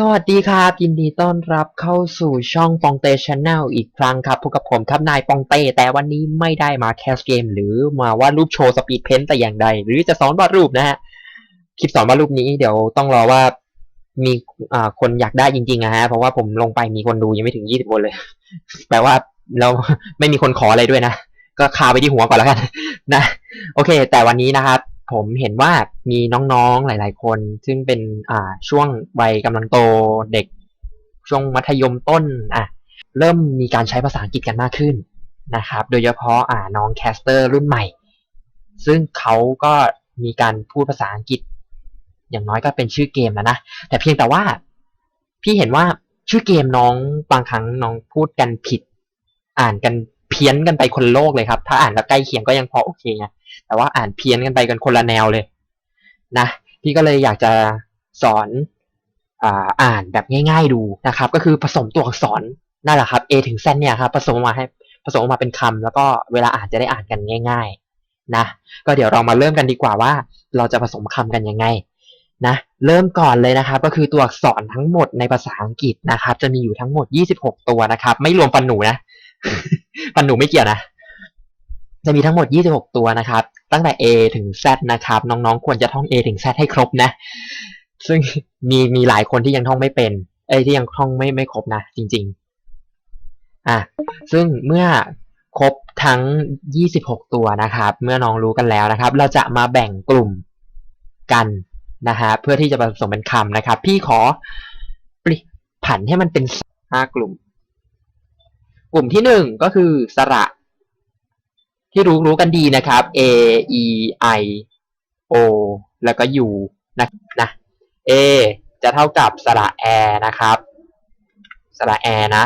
สวัสดีครับ ยินดีต้อนรับเข้าสู่ช่องปองเตชแนลอีกครั้งครับพบกับผมครับนายปองเต แต่วันนี้ไม่ได้มาแคสเกม หรือมาวาดรูปโชว์สปีดเพนต์แต่อย่างใด หรือจะสอนวาดรูปนะฮะ คลิปสอนวาดรูปนี้เดี๋ยวต้องรอว่ามีอ่าคนอยากได้จริงๆนะฮะ เพราะว่าผมลงไปมีคนดูยังไม่ถึงยี่สิบคนเลย แปลว่าเราไม่มีคนขออะไรด้วยนะ ก็คาไปที่หัวก่อนแล้วกัน นะ โอเค แต่วันนี้นะครับ ผมเห็นว่ามีน้องๆหลาย ๆ คน ซึ่งเป็นอ่าช่วงวัยกำลังโตเด็ก ช่วงมัธยมต้นอะเริ่มมีการใช้ภาษาอังกฤษกันมากขึ้นนะครับ โดยเฉพาะอ่าน้องแคสเตอร์รุ่นใหม่ ซึ่งเขาก็มีการพูดภาษาอังกฤษ อย่างน้อยก็เป็นชื่อเกมแล้วนะแต่เพียงแต่ว่า พี่เห็นว่าชื่อเกมน้องบางครั้งน้องพูดกันผิด อ่านกันเพี้ยนกันไปคนโลกเลยครับ ถ้าอ่านแล้วใกล้เคียงก็ยังพอโอเคไง แต่ว่าอ่านเพี้ยนกันไปกันคนละแนวเลยนะพี่ก็เลยอยากจะสอนอ่าอ่านแบบง่าย ๆดูนะครับ ก็คือผสมตัวอักษรนั่นแหละครับ A ถึง Z เนี่ยครับผสมมาให้ผสมมาเป็นคำแล้วก็เวลาอ่านจะได้อ่านกันง่าย ๆนะ ก็เดี๋ยวเรามาเริ่มกันดีกว่าว่า เราจะผสมคำกันยังไงนะเริ่มก่อนเลยนะครับ ก็คือตัวอักษรทั้งหมดในภาษาอังกฤษนะครับ จะมีอยู่ทั้งหมด 26 ตัวนะครับ ไม่รวมฟันหนูนะฟันหนูไม่เกี่ยวนะ จะมีทั้งหมด 26 ตัวนะครับ ตั้งแต่ A ถึง Z นะครับ น้องๆ ควรจะท่อง A ถึง Z ให้ครบนะ ซึ่งมีมีหลายคนที่ยังท่องไม่เป็น เอ้ยที่ยังท่องไม่ไม่ครบนะ จริง ๆ อะ ซึ่งเมื่อครบทั้ง 26 ตัวนะครับ เมื่อน้องรู้กันแล้วนะครับ เราจะมาแบ่งกลุ่มกันนะฮะ เพื่อที่จะผสมเป็นคำนะครับ พี่ขอปริผันให้มันเป็นห้ากลุ่ม กลุ่มที่หนึ่งก็คือสระ ที่รู้รู้กันดีนะครับ A E I O แล้วก็ U นะนะ A จะเท่ากับสระแอนะครับสระแอนะ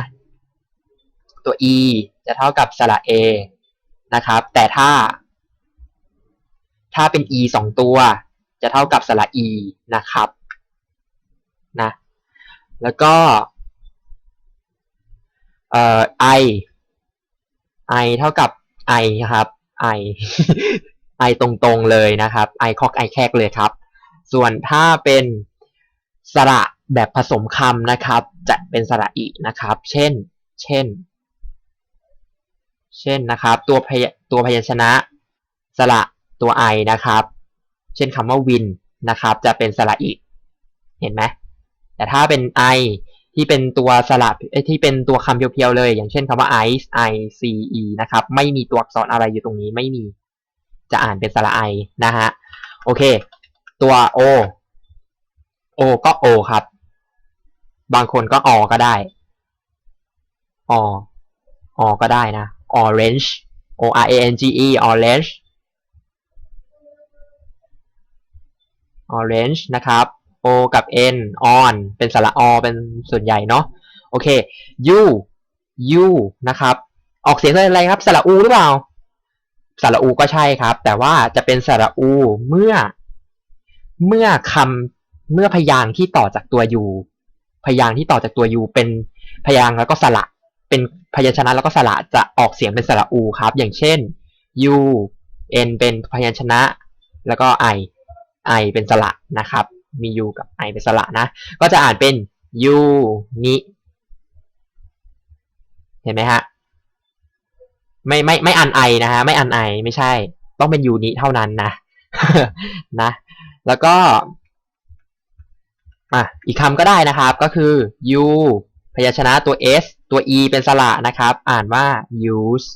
ตัว E จะเท่ากับสระ A นะครับ แต่ถ้า ถ้าเป็น E สองตัว จะเท่ากับสระ E นะครับนะแล้วก็เอ่อ I I เท่ากับ I ครับ I I ตรงๆเลยนะครับ I คอก I แคกเลยครับ ส่วนถ้าเป็นสระแบบผสมคำนะครับ จะเป็นสระอีนะครับ เช่น เช่น เช่นนะครับ ตัวพยตัวพยัญชนะสระตัว I นะครับ เช่นคำว่าวินนะครับ จะเป็นสระอีเห็นไหมแต่ถ้าเป็น I ที่เป็นตัวสระที่เป็นตัวคำเพียวๆเลย อย่างเช่นคำว่า ice i c e นะครับ ไม่มีตัวอักษรอะไรอยู่ตรงนี้ไม่มี จะอ่านเป็นสระ i นะฮะ โอเค ตัว o o ก็ o ครับ บางคนก็ o ก็ได้ o o ก็ได้นะ orange o r a n g e orange orange นะครับ o กับ n on เป็นสระ o เป็นส่วนใหญ่เนาะโอเค u u นะครับ ออกเสียงอะไรครับสระ u หรือเปล่าสระ u ก็ใช่ครับ แต่ว่าจะเป็นสระ u เมื่อ เมื่อคำเมื่อพยางค์ที่ต่อจากตัว u พยางค์ที่ต่อจากตัว u เป็นพยางค์แล้วก็สระเป็นพยัญชนะแล้วก็สระจะออกเสียงเป็นสระ u ครับ อย่างเช่น u n เป็นพยัญชนะ แล้วก็ i i เป็นสระนะครับ มี u กับ i เป็นสระนะ ก็จะอ่านเป็น u นิเห็นไหมฮะ ไม่ไม่ไม่อันไอนะฮะ ไม่อันไอไม่ใช่ ต้องเป็น u นิเท่านั้นนะ นะ แล้วก็อะอีกคำก็ได้นะครับก็คือ u พยัญชนะตัว s ตัว e เป็นสระนะครับ อ่านว่า use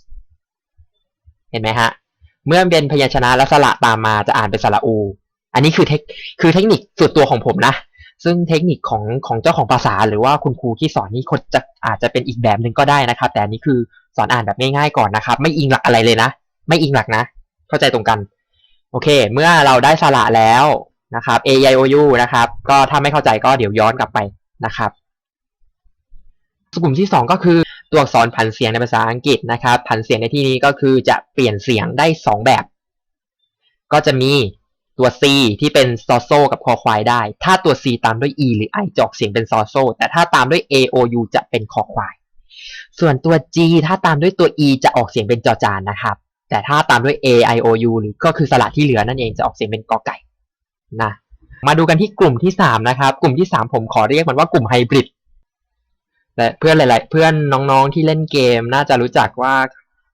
เห็นไหมฮะ เมื่อเป็นพยัญชนะและสระตามมาจะอ่านเป็นสระ u อันนี้คือเทคคือเทคนิคส่วนตัวของผมนะ ซึ่งเทคนิคของของเจ้าของภาษา หรือว่าคุณครูที่สอนนี่คนจะอาจจะเป็นอีกแบบหนึ่งก็ได้นะครับ แต่อันนี้คือสอนอ่านแบบง่ายๆก่อนนะครับ ไม่อิงหลักอะไรเลยนะ ไม่อิงหลักนะ เข้าใจตรงกัน โอเค เมื่อเราได้สระแล้วนะครับ a i o u นะครับ ก็ถ้าไม่เข้าใจก็เดี๋ยวย้อนกลับไปนะครับกลุ่มที่สองก็คือตัวอักษรผันเสียงในภาษาอังกฤษนะครับ ผันเสียงในที่นี้ก็คือจะเปลี่ยนเสียงได้สองแบบ ก็จะมี ตัว c ที่เป็นซอโซกับคอควายได้ ถ้าตัว c ตามด้วย e หรือ i จะออกเสียงเป็นซอโซ แต่ถ้าตามด้วย a o u จะเป็นคอควาย ส่วนตัว g ถ้าตามด้วยตัว e จะออกเสียงเป็นจอจานนะครับ แต่ถ้าตามด้วย a i o u หรือก็คือสระที่เหลือนั่นเองจะออกเสียงเป็นกอไก่นะ มาดูกันที่กลุ่มที่สามนะครับ กลุ่มที่สามผมขอเรียกมันว่ากลุ่มไฮบริดและเพื่อนหลาย ๆ เพื่อนน้องๆที่เล่นเกมน่าจะรู้จักว่า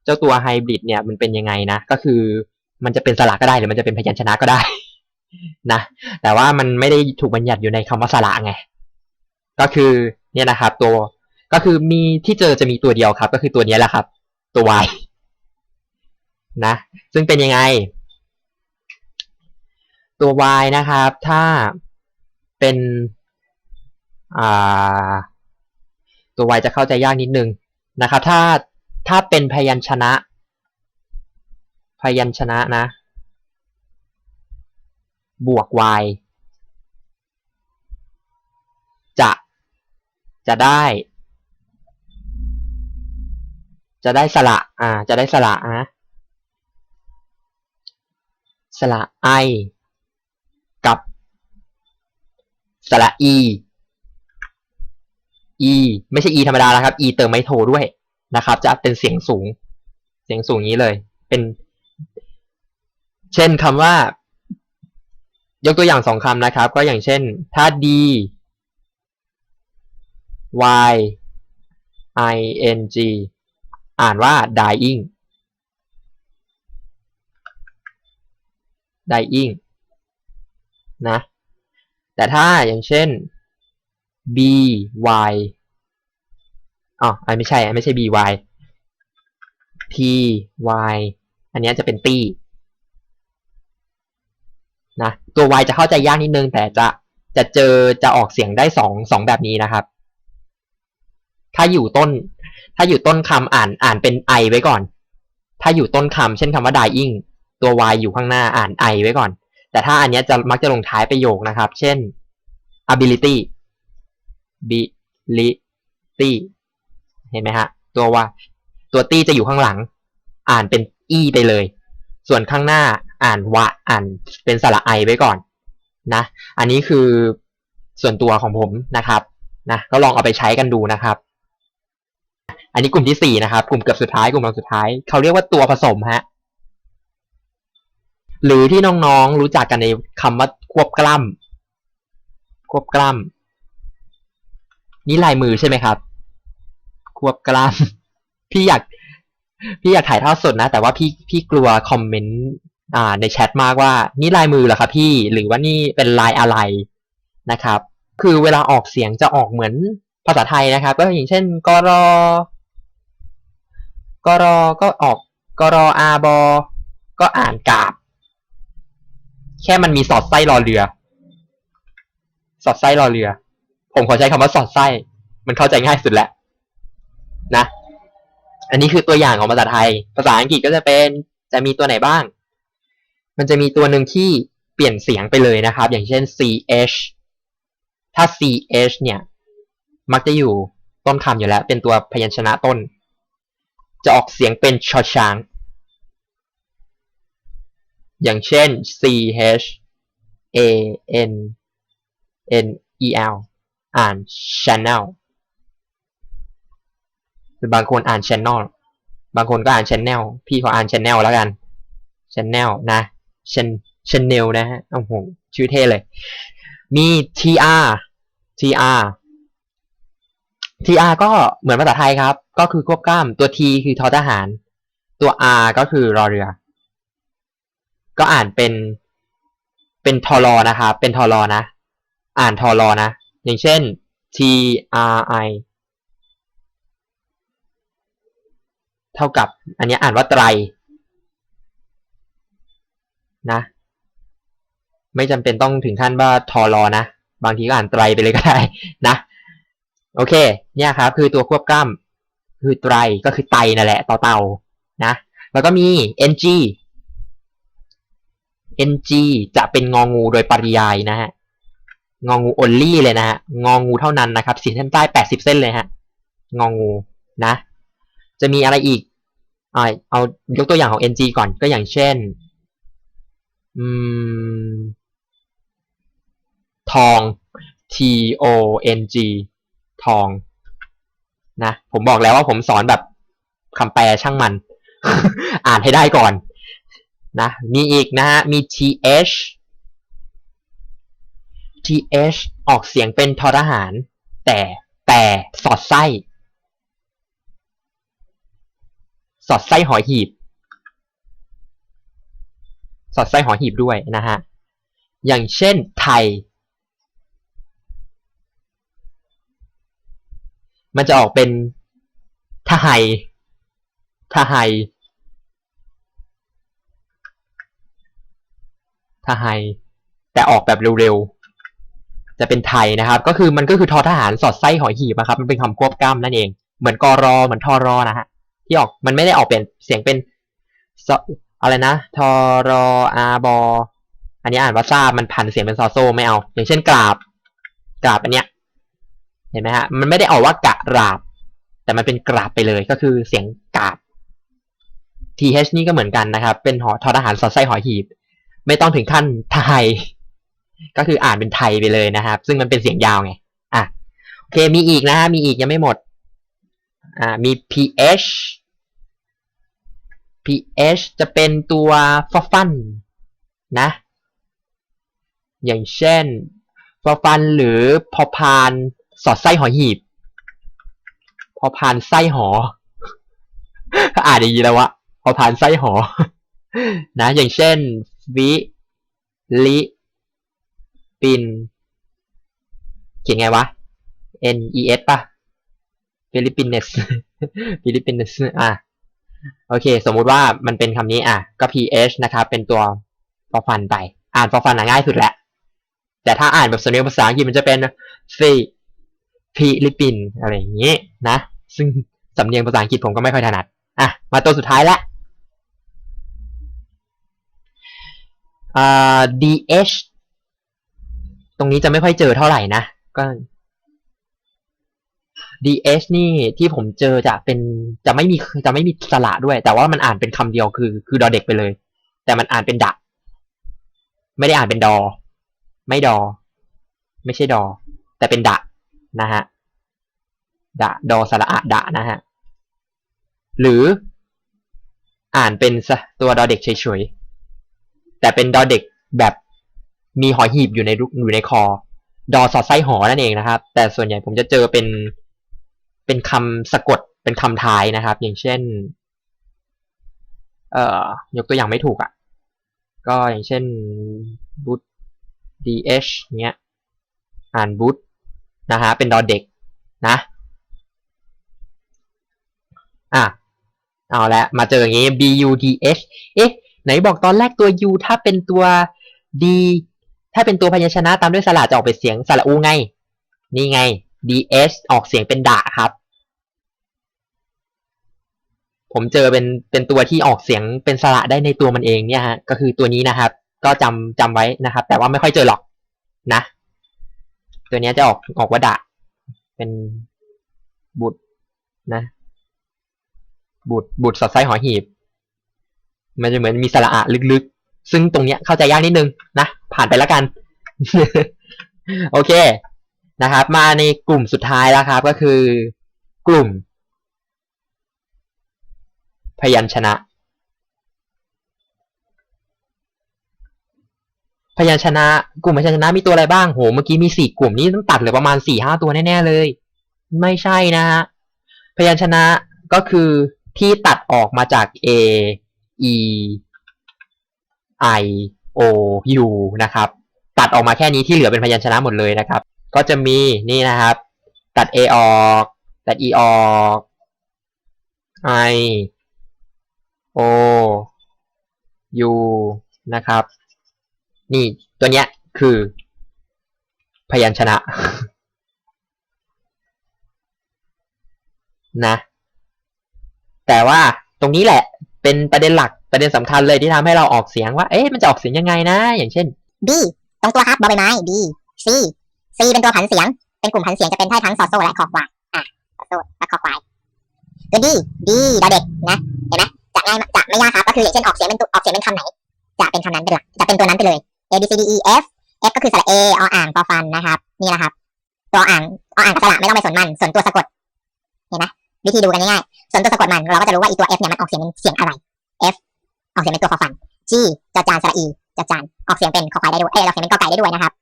เจ้าตัวไฮบริดเนี่ยมันเป็นยังไงนะ ก็คือ มันจะเป็นสระก็ได้หรือมันจะเป็นพยัญชนะก็ได้ นะ แต่ว่ามันไม่ได้ถูกบัญญัติอยู่ในคำว่าสระไง ก็คือเนี่ยนะครับตัวก็คือมีที่เจอจะมีตัวเดียวครับ ก็คือตัวนี้แหละครับ ตัว y นะ ซึ่งเป็นยังไง ตัว y นะครับ ถ้าเป็นอ่าตัว y จะเข้าใจยากนิดนึงนะครับ ถ้าถ้าเป็นพยัญชนะ พยัญชนะนะ บวก y จะ จะได้ จะได้สระ อ่า จะได้สระนะสระ i กับ สระ e e ไม่ใช่ e ธรรมดานะครับ e เติมไม่โทด้วยนะครับ จะเป็นเสียงสูง เสียงสูงนี้เลย เป็น เช่นคำว่า ยกตัวอย่างสองคำนะครับ ก็อย่างเช่น ถ้า d y i n g อ่านว่า dying dying นะ แต่ถ้าอย่างเช่น b y อ๋อไม่ใช่ ไม่ใช่ b y t y อันนี้จะเป็นตี้ นะตัว y จะเข้าใจยากนิดนึง แต่จะจะเจอจะออกเสียงได้สองสองแบบนี้นะครับ ถ้าอยู่ต้น ถ้าอยู่ต้นคำอ่านอ่านเป็น i ไว้ก่อน ถ้าอยู่ต้นคำเช่นคำว่า dying ตัว y อยู่ข้างหน้าอ่าน i ไว้ก่อน แต่ถ้าอันนี้จะมักจะลงท้ายประโยคนะครับ เช่น ability ability เห็นไหมฮะ ตัวว่าตัวตี้จะอยู่ข้างหลัง อ่านเป็น e ไปเลย ส่วนข้างหน้า อ่านวะอ่านเป็นสระ i ไว้ก่อนนะ อันนี้คือส่วนตัวของผมนะครับนะก็ลองเอาไปใช้กันดูนะครับ อันนี้กลุ่มที่สี่นะครับ กลุ่มเกือบสุดท้ายกลุ่มเราสุดท้ายเขาเรียกว่าตัวผสมฮะหรือที่น้องๆรู้จักกันในคำว่าควบกล้ำควบกล้ำนี่ลายมือใช่ไหมครับ ควบกล้ำพี่อยาก พี่อยากถ่ายทอดสดนะ แต่ว่าพี่พี่กลัวคอมเมนต์ อ่าในแชทมากว่านี่ลายมือเหรอครับพี่หรือว่านี่เป็นลายอะไรนะครับ คือเวลาออกเสียงจะออกเหมือนภาษาไทยนะครับ ก็อย่างเช่นกรกรก็ออกกรอาบอก็อ่านกาบ แค่มันมีสอดไส้รอเรือ สอดไส้รอเรือ ผมขอใช้คำว่าสอดไส้ มันเข้าใจง่ายสุดแหละนะ อันนี้คือตัวอย่างของภาษาไทย ภาษาอังกฤษก็จะเป็นจะมีตัวไหนบ้าง มันจะมีตัวหนึ่งที่เปลี่ยนเสียงไปเลยนะครับ อย่างเช่น ch ถ้า ch เนี่ย มักจะอยู่ต้นคำอยู่แล้ว เป็นตัวพยัญชนะต้น จะออกเสียงเป็นชอช้าง อย่างเช่น ch a n n e l อ่าน channel หรือบางคนอ่าน channel บางคนก็อ่าน channel พี่ขออ่าน channel แล้วกัน channel นะ chan channel นะฮะโอ้โหชื่อเท่เลย มี tr tr tr ก็เหมือนภาษาไทยครับ ก็คือควบกล้ามตัว t คือทอทหาร ตัว r ก็คือรอเรือ ก็อ่านเป็นเป็นทอรอนะครับเป็นทอรอนะ อ่านทอรอนะ อย่างเช่น t r i เท่ากับ อันนี้อ่านว่าไตร นะ ไม่จำเป็นต้องถึงขั้นว่าทอรอนะ บางทีก็อ่านไตรไปเลยก็ได้นะ โอเค เนี่ยครับ คือตัวควบกล้ำคือไตรก็คือไตนั่นแหละต่อเต่านะ แล้วก็มี ng ng จะเป็นงองูโดยปริยายนะฮะงองู only เลยนะฮะงองูเท่านั้นนะครับสีเส้นใต้แปดสิบเส้นเลยฮะงองูนะ จะมีอะไรอีกอ่าเอายกตัวอย่างของ ng ก่อนก็อย่างเช่น อืม ทอง t o n g ทอง นะ ผมบอกแล้วว่าผมสอนแบบคำแปลช่างมัน อ่านให้ได้ก่อน นะ มีอีกนะฮะ มี th th ออกเสียงเป็นทอทหาร แต่แต่สอดไส้ สอดไส้หอยหีบ สอดไส้หอหีบด้วยนะฮะ อย่างเช่นไทย มันจะออกเป็นทหายทหายทหายแต่ออกแบบเร็วๆ จะเป็นไทยนะครับ ก็คือมันก็คือทอทหารสอดไส้หอยหีบนะครับ มันเป็นคำควบกล้ำนั่นเอง เหมือนกรอเหมือนทอรอนะฮะ ที่ออกมันไม่ได้ออกเป็นเสียงเป็น อะไรนะทอรออาบอ อันนี้อ่านว่าทราบมันพันเสียงเป็นซอโซไม่เอา อย่างเช่นกราบ กราบอันเนี้ย เห็นไหมฮะ มันไม่ได้ออกว่ากะราบ แต่มันเป็นกราบไปเลยก็คือเสียงกราบ th นี่ก็เหมือนกันนะครับ เป็นหอทอทหารสอดไส้หอหีบ ไม่ต้องถึงขั้นไทย ก็คืออ่านเป็นไทยไปเลยนะครับ ซึ่งมันเป็นเสียงยาวไง อะ โอเค มีอีกนะฮะ มีอีกยังไม่หมด อ่า มี ph ph จะเป็นตัวฟอฟันนะ อย่างเช่นฟอฟันหรือพอพานสอดไส้หอหีบ พอพานไส้หอ อ่านอย่างนี้แล้ววะพอพานไส้หอ นะ อย่างเช่น วิลิปิน เขียนไงวะ N E S ป่ะฟิลิปปินเนสฟิลิปปินเนสอะ โอเค สมมุติว่ามันเป็นคำนี้อะ ก็ PH นะครับ เป็นตัวฟอฟันไป อ่านฟอฟันง่ายสุดแหละ แต่ถ้าอ่านแบบสำเนียงภาษาอังกฤษมันจะเป็นฟิฟิลิปปินอะไรอย่างนี้นะ ซึ่งสำเนียงภาษาอังกฤษผมก็ไม่ค่อยถนัด อะ มาตัวสุดท้ายละอ่า DH ตรงนี้จะไม่ค่อยเจอเท่าไหร่นะ ก็ DH นี่ที่ผมเจอจะเป็นจะไม่มีจะไม่มีสระด้วย แต่ว่ามันอ่านเป็นคำเดียวคือ คือดอเด็กไปเลย แต่มันอ่านเป็นดะ ไม่ได้อ่านเป็นดอ ไม่ดอ ไม่ใช่ดอ แต่เป็นดะนะฮะดะดอสระอะดะนะฮะหรืออ่านเป็นตัวดอเด็กเฉยๆแต่เป็นดอเด็กแบบมีหอหีบอยู่ในอยู่ในคอ ดอสอดไส้หอนั่นเองนะครับ แต่ส่วนใหญ่ผมจะเจอเป็น เป็นคำสะกดเป็นคำท้ายนะครับ อย่างเช่น เอ่อยกตัวอย่างไม่ถูกอะ่ะ ก็อย่างเช่นบูต dh เงี้ย อ่านบูตนะฮะ เป็นดอเด็กนะ อะ เอาละ มาเจออย่างนี้ budh เอ๊ะ ไหนบอกตอนแรกตัว u ถ้าเป็นตัว d ถ้าเป็นตัวพยัญชนะตามด้วยสระจะออกเป็นเสียงสระอูไง นี่ไง ds ออกเสียงเป็นดะครับ ผมเจอเป็นเป็นตัวที่ออกเสียงเป็นสระได้ในตัวมันเองเนี่ยฮะก็คือตัวนี้นะครับ ก็จำจำไว้นะครับ แต่ว่าไม่ค่อยเจอหรอกนะ ตัวนี้จะออกออกว่าดะ เป็นบุตรนะ บุตรบุตรสอดไส้หอหีบ มันจะเหมือนมีสระอะลึกๆ ซึ่งตรงเนี้ยเข้าใจยากนิดนึงนะ ผ่านไปแล้วกัน โอเคนะครับ มาในกลุ่มสุดท้ายแล้วครับ ก็คือกลุ่ม พยัญชนะ พยัญชนะ กลุ่มพยัญชนะมีตัวอะไรบ้างโหเมื่อกี้มีสี่กลุ่มนี้ต้องตัดเหลือประมาณสี่ห้าตัวแน่ๆเลย ไม่ใช่นะฮะพยัญชนะก็คือที่ตัดออกมาจาก A E I O U นะครับ ตัดออกมาแค่นี้ที่เหลือเป็นพยัญชนะหมดเลยนะครับ ก็จะมีนี่นะครับ ตัด A ออก ตัด E ออก I O U นะครับ นี่ตัวเนี้ยคือ พยัญชนะ นะ แต่ว่าตรงนี้แหละเป็นประเด็นหลักประเด็นสำคัญเลยที่ทำให้เราออกเสียงว่า เอ๊ะมันจะออกเสียงยังไงนะ อย่างเช่น B ตรงตัวครับบอใบไม้ B C C เป็นตัวผันเสียง เป็นกลุ่มผันเสียงจะเป็นได้ทั้งซอโซและคอควายอะซอโซและคอควายตัว D D ดอเด็กนะ เห็นไหม ง่ายจะไม่ยากครับก็คืออย่างเช่นออกเสียงเป็นตัวออกเสียงเป็นคำไหน จะเป็นคำนั้นเป็นหลักจะเป็นตัวนั้นไปเลย A B C D E F F ก็คือสระ A ออ่างฟอฟันนะครับ นี่แหละครับ ตัวอ่างออ่างกับสระไม่ต้องไปสนมัน ส่วนตัวสะกด เห็นไหมวิธีดูกันง่ายๆส่วนตัวสะกดมันเราก็จะรู้ว่าอีตัว F เนี่ยมันออกเสียงเป็นเสียงอะไร F ออกเสียงเป็นตัวฟอฟัน G จอจานสระ E จอจานออกเสียงเป็นคอควายได้ด้วยเอ้ยออกเสียงเป็นกอไก่ได้ด้วยนะครับ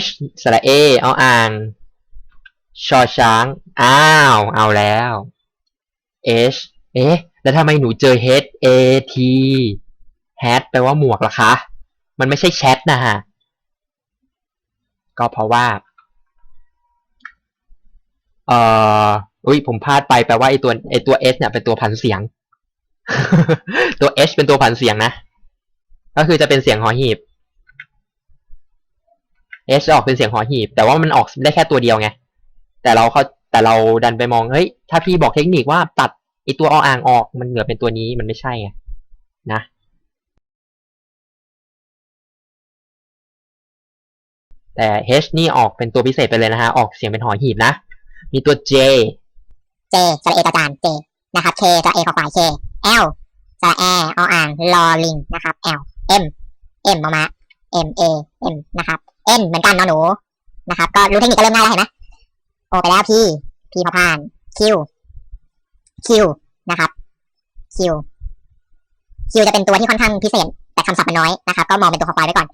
H สระ A ออ่างชอช้าง อ้าว เอาแล้ว H เอ๊ะ แล้วทำไมหนูเจอ H A T hat แปลว่าหมวกเหรอคะ มันไม่ใช่แชทนะฮะ ก็เพราะว่า เอ่อ อุ้ยผมพลาดไปแปลว่าไอตัวไอตัว S เนี่ยเป็นตัวพันเสียง ตัว H เป็นตัวพันเสียงนะ ก็คือจะเป็นเสียงหอหีบ H ออกเป็นเสียงหอหีบ แต่ว่ามันออกได้แค่ตัวเดียวไง แต่เราเขาแต่เราดันไปมอง เฮ้ย ถ้าพี่บอกเทคนิคว่าตัด ไอตัวออ่างออกมันเหลือเป็นตัวนี้มันไม่ใช่ไงนะ แต่ H นี่ออกเป็นตัวพิเศษไปเลยนะฮะ ออกเสียงเป็นหอหีบนะ มีตัว J J สระเอกระจาน J นะครับ K สระเอขอควาย K L สระแอออ่างลอลิงนะครับ L M M มอมา M A M นะครับ N เหมือนกันนอหนูนะครับ ก็รู้เทคนิคก็เริ่มง่ายแล้วเห็นไหม O ไปแล้ว P P พอผ่าน Q Q นะครับ Q Q จะเป็นตัวที่ค่อนข้างพิเศษ แต่คำศัพท์มันน้อยนะครับ ก็มองเป็นตัวขอควายไว้ก่อน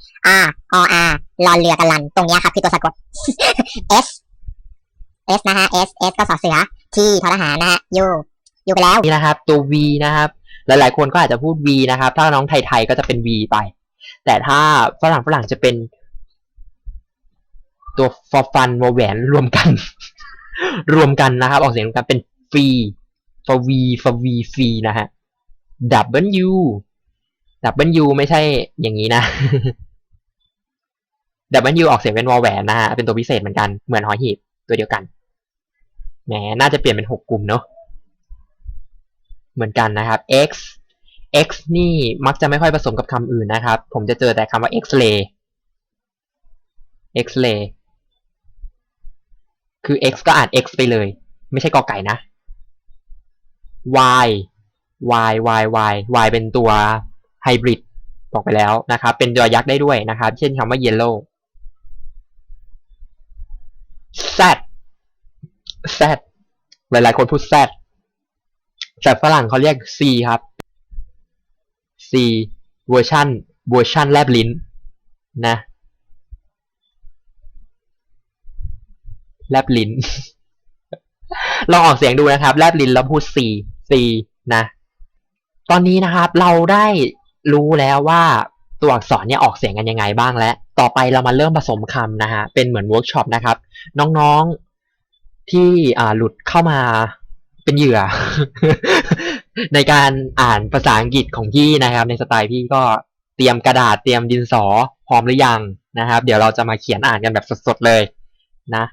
R O R รอนเรือกันลัน ตรงเนี้ยครับคือตัวสะกด S S นะฮะ S S ก็สอเสือ T ทอทหารนะฮะ U U ไปแล้วนี่นะครับ ตัว V นะครับ หลาย ๆ คนก็อาจจะพูด V นะครับ ถ้าน้องไทย ๆ ก็จะเป็น V ไป แต่ถ้าฝรั่งฝรั่งจะเป็น ตัว for fun วอแหวนรวมกัน รวมกันนะครับ ออกเสียงรวมกันเป็น free for V for V free นะฮะ W W ไม่ใช่อย่างนี้นะ W ออกเสียงเป็นวอแหวนนะฮะ เป็นตัวพิเศษเหมือนกัน เหมือนหอหีบตัวเดียวกัน แหม น่าจะเปลี่ยนเป็นหกกลุ่มเนอะเหมือนกันนะครับ x x นี่มักจะไม่ค่อยผสมกับคำอื่นนะครับ ผมจะเจอแต่คำว่า x-ray x-ray คือ x ก็อ่าน x ไปเลย ไม่ใช่กอไก่นะ y y y y y เป็นตัวไฮบริดบอกไปแล้วนะครับ เป็นตัวยักษ์ได้ด้วยนะครับ เช่นคำว่า yellow z z หลายๆคนพูด z แต่ฝรั่งเขาเรียก C ครับ C เวอร์ชันเวอร์ชันแลบลิ้นนะแลบลิ้น ลองออกเสียงดูนะครับ แลบลิ้นแล้วพูด C C นะ ตอนนี้นะครับเราได้รู้แล้วว่าตัวอักษรเนี่ยออกเสียงกันยังไงบ้างแล้ว ต่อไปเรามาเริ่มผสมคำนะฮะ เป็นเหมือนเวิร์กช็อปนะครับ น้องๆที่หลุดเข้ามาเป็นเหยื่อ ในการอ่านภาษาอังกฤษของพี่นะครับ ในสไตล์พี่ก็เตรียมกระดาษเตรียมดินสอพร้อมหรือยังนะครับ เดี๋ยวเราจะมาเขียนอ่านกันแบบสดๆเลยนะ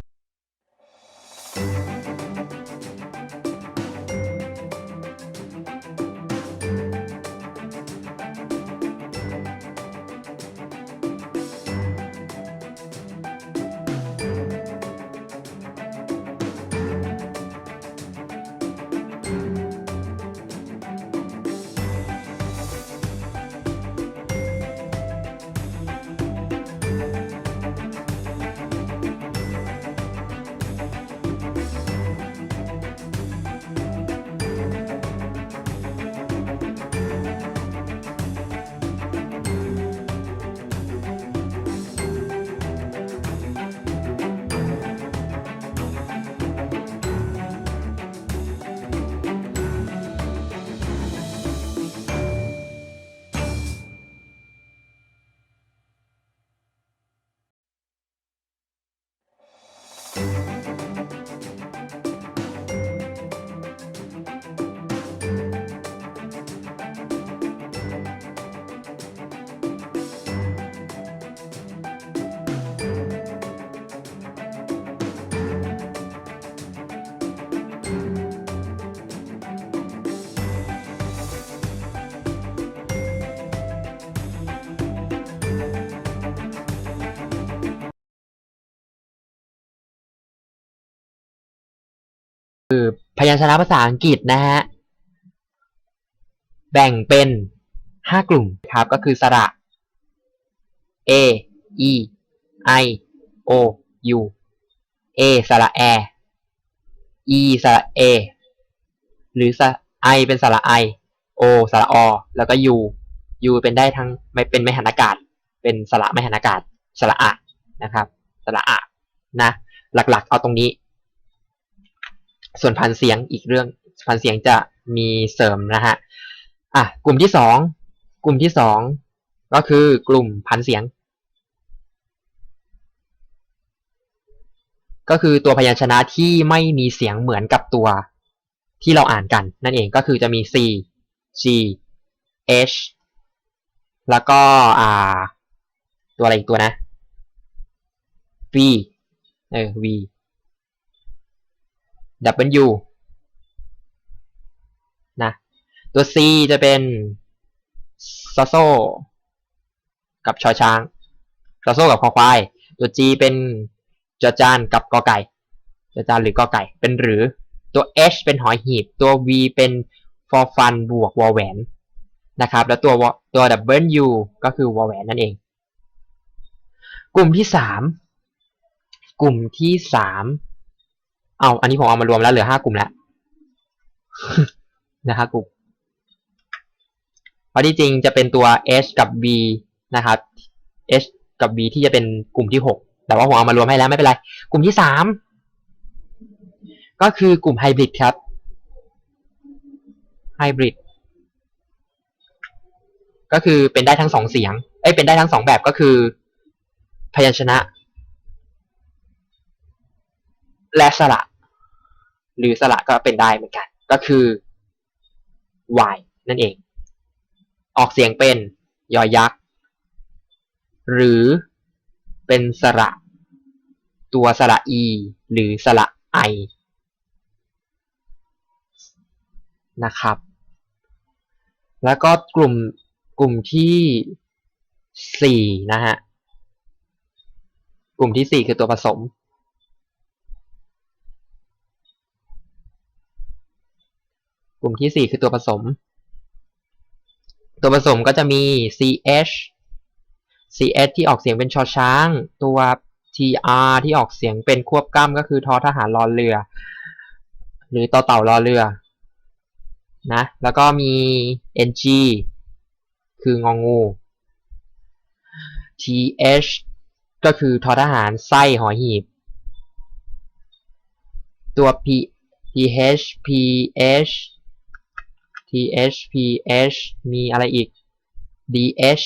พยัญชนะภาษาอังกฤษนะฮะ แบ่งเป็นห้ากลุ่มครับ ก็คือสระ A E I O U A สระแอ E สระ A หรือสระ I เป็นสระ I O สระอ แล้วก็ U U เป็นได้ทั้งไม่เป็นไม่หันอากาศ เป็นสระไม่หันอากาศ สระอะนะครับ สระอะนะ หลักๆ เอาตรงนี้ ส่วนพันเสียงอีกเรื่องพันเสียงจะมีเสริมนะฮะอะกลุ่มที่สองกลุ่มที่สองก็คือกลุ่มพันเสียง ก็คือตัวพยัญชนะที่ไม่มีเสียงเหมือนกับตัวที่เราอ่านกัน นั่นเองก็คือจะมี C G H แล้วก็อ่า ตัวอะไรอีกตัวนะ V เออ V W นะ ตัว C จะเป็นซอโซกับชอช้างซอโซกับคอควาย ตัว G เป็นจอจานกับกอไก่จอจานหรือกอไก่ เป็นหรือ ตัว H เป็นหอยหีบ ตัว V เป็นฟอฟันบวกวอแหวนนะครับ แล้วตัวตัว W ก็คือวอแหวนนั่นเอง กลุ่มที่สามกลุ่มที่สาม เอาอันนี้ผมเอามารวมแล้วเหลือห้ากลุ่มแล้วนะครับกลุ่มเพราะที่จริงจะเป็นตัว H กับ V นะครับ H กับ V ที่จะเป็นกลุ่มที่หกแต่ว่าผมเอามารวมให้แล้วไม่เป็นไร กลุ่มที่สามก็คือกลุ่มไฮบริดครับไฮบริดก็คือเป็นได้ทั้งสองเสียง เอ้ยเป็นได้ทั้งสองแบบก็คือพยัญชนะ และสระ หรือสระก็เป็นได้เหมือนกัน ก็คือ y นั่นเอง ออกเสียงเป็นยอยักษ์ หรือเป็นสระ ตัวสระ e หรือสระ i นะครับ แล้วก็กลุ่มกลุ่มที่สี่นะฮะ กลุ่มที่สี่คือตัวผสม ลุ่มที่สี่คือตัวผสม ตัวผสมก็จะมี ch ch ที่ออกเสียงเป็นชอช้าง ตัว tr ที่ออกเสียงเป็นควบกล้ำก็คือทอทหารรอเรือ หรือต่อเต่ารอเรือนะแล้วก็มี ng คืององู th ก็คือทอทหารไส้หอหีบ ตัว p ph ph th ph มีอะไรอีก dh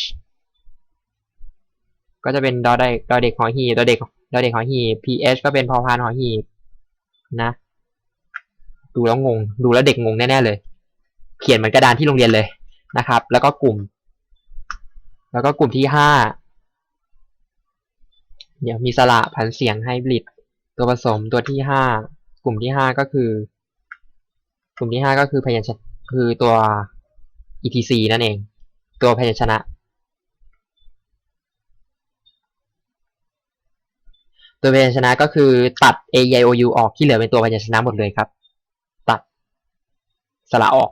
ก็จะเป็นดอเด็กดอเด็กหอหีดอเด็กดอเด็กหอหี ph ก็เป็นพอพานหอหีนะ ดูแล้วงง ดูแล้วเด็กงงแน่ๆเลย เขียนเหมือนกระดานที่โรงเรียนเลยนะครับ แล้วก็กลุ่ม แล้วก็กลุ่มที่ห้าเดี๋ยวมีสระผันเสียงไฮบริดตัวผสมตัวที่ห้ากลุ่มที่ห้าก็คือ กลุ่มที่ห้าก็คือพยัญชนะ คือตัว etc นั่นเอง ตัวพยัญชนะ ตัวพยัญชนะก็คือตัด AI o u ออกที่เหลือเป็นตัวพยัญชนะหมดเลยครับ ตัดสระออก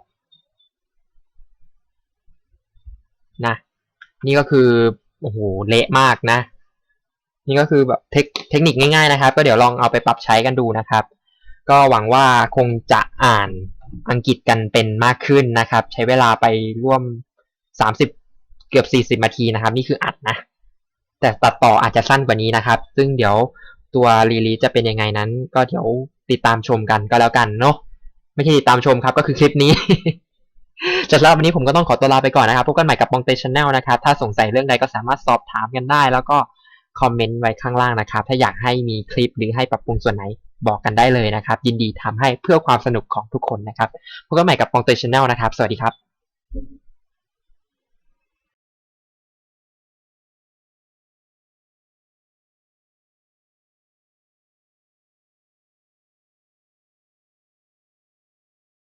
นะ นี่ก็คือโอ้โหเละมากนะ นี่ก็คือแบบเทคเทคนิคง่ายๆนะครับ ก็เดี๋ยวลองเอาไปปรับใช้กันดูนะครับ ก็หวังว่าคงจะอ่าน อังกฤษกันเป็นมากขึ้นนะครับ ใช้เวลาไปร่วม 30 เกือบ 40นาทีนะครับ นี่คืออัดนะ แต่ตัดต่ออาจจะสั้นกว่านี้นะครับ ซึ่งเดี๋ยวตัวรีลีจะเป็นยังไงนั้น ก็เดี๋ยวติดตามชมกันก็แล้วกันเนาะไม่ใช่ติดตามชมครับก็คือคลิปนี้จากแล้ววันนี้ผมก็ต้องขอตัวลาไปก่อนนะครับพบกันใหม่กับมองเตชแนลนะครับ ถ้าสงสัยเรื่องใดก็สามารถสอบถามกันได้ แล้วก็คอมเมนต์ไว้ข้างล่างนะครับ ถ้าอยากให้มีคลิปหรือให้ปรับปรุงส่วนไหน บอกกันได้เลยนะครับ ยินดีทำให้เพื่อความสนุกของทุกคนนะครับพบกันใหม่กับปองเตยชแนลนะครับ สวัสดีครับ